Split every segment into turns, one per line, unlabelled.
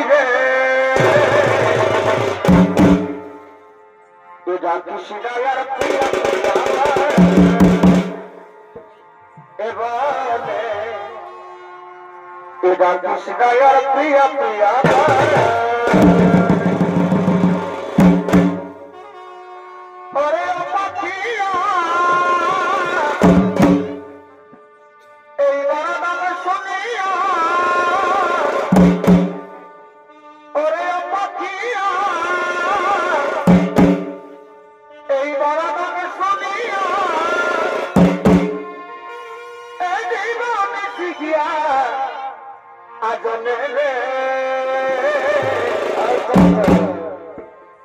দিবে। এবার প্রিয়া প্রিয়া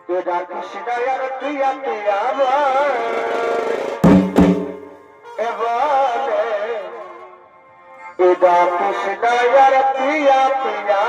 তোরা কৃষ্ণায়ার তুইয়া তুইয়া এবারে এবার কৃষ্ণায়ার তুইয়া তুইয়া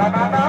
Bye-bye.